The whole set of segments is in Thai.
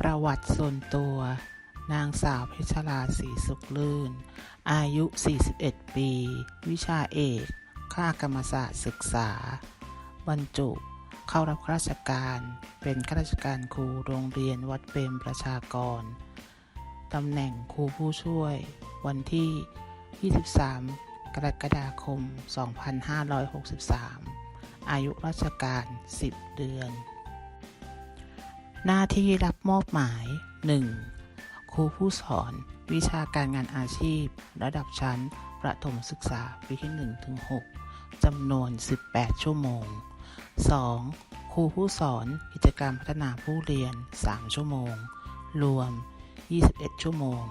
ประวัติส่วนตัว นางสาวเพชรราศรีสุขลื่น อายุ 41 ปี วิชาเอกคณะกรรมศาสตร์ศึกษา บรรจุ เข้ารับราชการ เป็นข้าราชการครูโรงเรียนวัดเปรมประชากร ตำแหน่งครูผู้ช่วย วันที่ 23 กรกฎาคม 2563 อายุราชการ 10 เดือน หน้าที่รับมอบหมาย 1. ครูผู้สอน วิชาการงานอาชีพ ระดับชั้น ประถมศึกษาปีที่1ถึง6จำนวน 18 ชั่วโมง 2. ครูผู้สอนกิจกรรมพัฒนาผู้เรียน 3 ชั่วโมง รวม 21 ชั่วโมง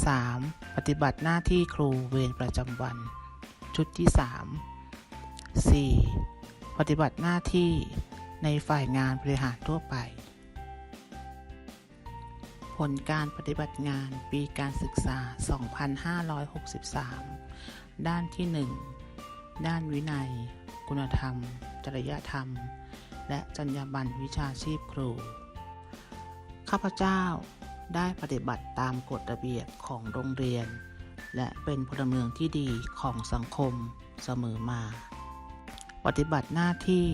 3. ปฏิบัติหน้าที่ครูเวรประจำวัน ชุดที่ 3 4. ปฏิบัติหน้าที่ในฝ่ายงานบริหารทั่วไป ลการปฏิบัติงานปีการศึกษา 2563 ด้านที่ 1 ด้านวินัย คุณธรรม จริยธรรม และจรรยาบรรณวิชาชีพครู ข้าพเจ้าได้ปฏิบัติตามกฎระเบียบของโรงเรียน และเป็นพลเมืองที่ดีของสังคมเสมอมา ปฏิบัติหน้าที่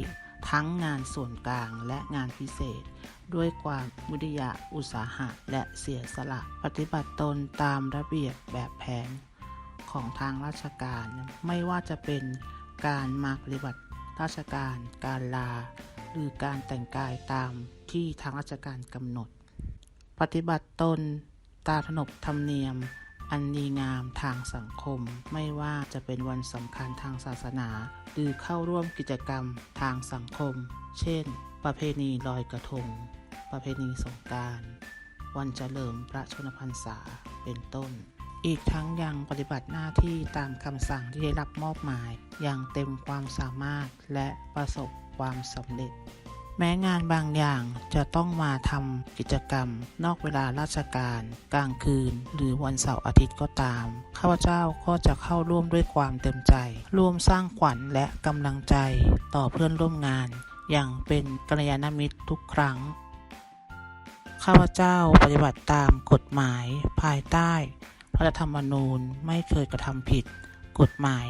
ทั้งงานส่วนกลางและงานพิเศษ ด้วยความวิทยาอุตสาหะ และเสียสละปฏิบัติตนตามระเบียบแบบแผนของทางราชการ ไม่ว่าจะเป็นการมาปฏิบัติราชการ การลา หรือการแต่งกายตามที่ทางราชการกำหนด ปฏิบัติตนตามขนบธรรมเนียม อันดีงามทางสังคม ไม่ว่าจะเป็นวันสำคัญทางศาสนา หรือเข้าร่วมกิจกรรมทางสังคม เช่น ประเพณีลอยกระทง ประเพณีสงการวันเฉลิมพระชนมพรรษาเป็นต้น อีกทั้งยังปฏิบัติหน้าที่ตามคำสั่งที่ได้รับมอบหมาย อย่างเต็มความสามารถและประสบความสำเร็จ แม้งานบางอย่างจะต้องมาทำกิจกรรม นอกเวลาราชการ กลางคืน หรือวันเสาร์อาทิตย์ก็ตาม ข้าพเจ้าก็จะเข้าร่วมด้วยความเต็มใจ ร่วมสร้างขวัญและกำลังใจต่อเพื่อนร่วมงาน อย่างเป็นกัลยาณมิตรทุกครั้ง ข้าพเจ้าปฏิบัติตามกฎหมาย ภายใต้รัฐธรรมนูญไม่เคยกระทำผิด กฎหมาย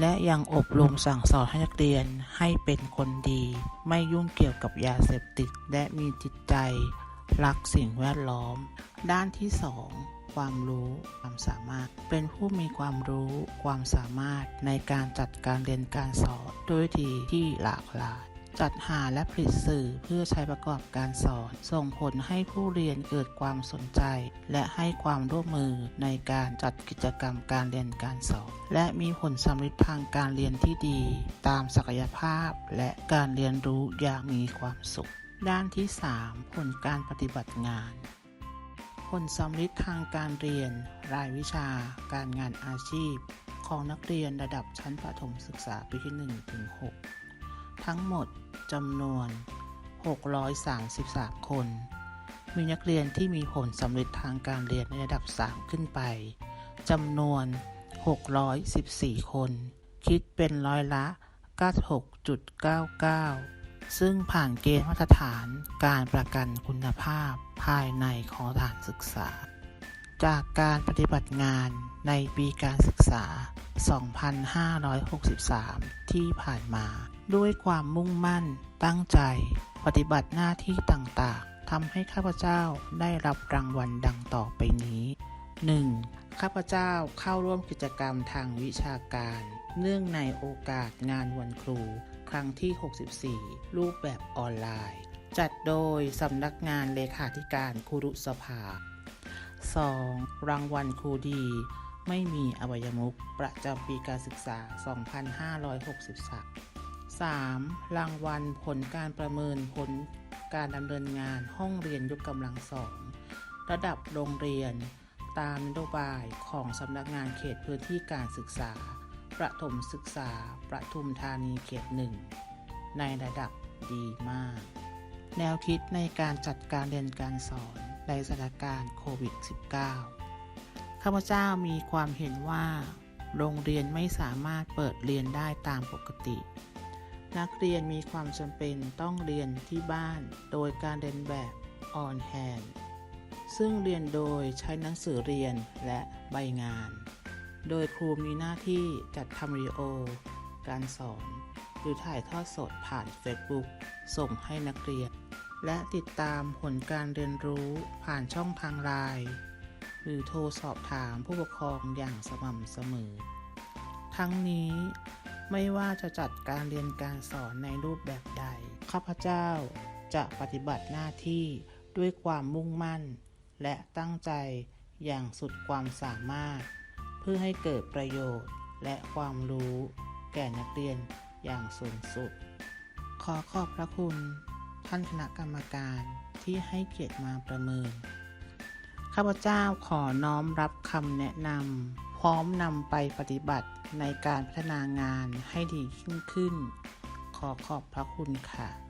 และยังอบรมสั่งสอนให้นักเรียนให้เป็นคนดี ไม่ยุ่งเกี่ยวกับยาเสพติด และมีจิตใจ รักสิ่งแวดล้อม ด้านที่ 2 ความรู้ ความสามารถ เป็นผู้มีความรู้ ความสามารถในการจัดการเรียนการสอนด้วยทีที่หลากหลาย จัดหาและผลิตสื่อเพื่อใช้ประกอบการสอน ส่งผลให้ผู้เรียนเกิดความสนใจ และให้ความร่วมมือในการจัดกิจกรรมการเรียนการสอน และมีผลสำลิดทางการเรียนที่ดี ตามศักยภาพ และการเรียนรู้อย่างมีความสุข ด้านที่ 3 ผลการปฏิบัติงาน ผลสำลิดทางการเรียน รายวิชา การงานอาชีพ ของนักเรียนระดับชั้นประถมศึกษาปีที่1ถึง6 ทั้งหมดจำนวน 633 คน มีนักเรียนที่มีผลสำเร็จทางการเรียนในระดับ 3 ขึ้นไปจำนวน 614 คน คิดเป็นร้อยละ 96.99 ซึ่งผ่านเกณฑ์มาตรฐานการประกันคุณภาพภายในของสถานศึกษา จากการปฏิบัติงานในปีการศึกษา 2563 ที่ผ่านมา ด้วยความมุ่งมั่น ตั้งใจ ปฏิบัติหน้าที่ต่างๆทำให้ข้าพเจ้าได้รับรางวัลดังต่อไปนี้ 1. ข้าพเจ้าเข้าร่วมกิจกรรมทางวิชาการ เนื่องในโอกาสงานวันครู ครั้งที่ 64 รูปแบบออนไลน์ จัดโดยสำนักงานเลขาธิการครุสภา 2. รางวัลครูดี ไม่มีอวัยมุขประจำปีการศึกษา 2563 3. รางวัลผลการประเมินผลการดำเนินงานห้องเรียนยกกำลังสองระดับโรงเรียน ตามนโยบายของสำนักงานเขตพื้นที่การศึกษา ประถมศึกษา ประทุมธานีเขตหนึ่งในระดับดีมาก แนวคิดในการจัดการเรียนการสอนในสถานการณ์โควิด -19 ข้าพเจ้ามีความเห็นว่า โรงเรียนไม่สามารถเปิดเรียนได้ตามปกติ นักเรียนมีความจำเป็นต้องเรียนที่บ้าน โดยการเรียนแบบออนแฮนซึ่งเรียนโดยใช้หนังสือเรียนและใบงาน โดยครูมีหน้าที่จัดทำวิดีโอ การสอน หรือถ่ายทอดสดผ่าน Facebook ส่งให้นักเรียน และติดตามผลการเรียนรู้ผ่านช่องทางไลน์หรือโทรสอบถามผู้ปกครองอย่างสม่ำเสมอ ทั้งนี้ ไม่ว่าจะจัดการเรียนการสอนในรูปแบบใด ข้าพเจ้าจะปฏิบัติหน้าที่ด้วยความมุ่งมั่น และตั้งใจอย่างสุดความสามารถ เพื่อให้เกิดประโยชน์และความรู้แก่นักเรียนอย่างสูงสุด ขอขอบพระคุณ ท่านคณะกรรมการที่ให้เกียรติมาประเมิน ข้าพเจ้าขอน้อมรับคำแนะนำ พร้อมนำไปปฏิบัติในการพัฒนางานให้ดียิ่งขึ้น ขอขอบพระคุณค่ะ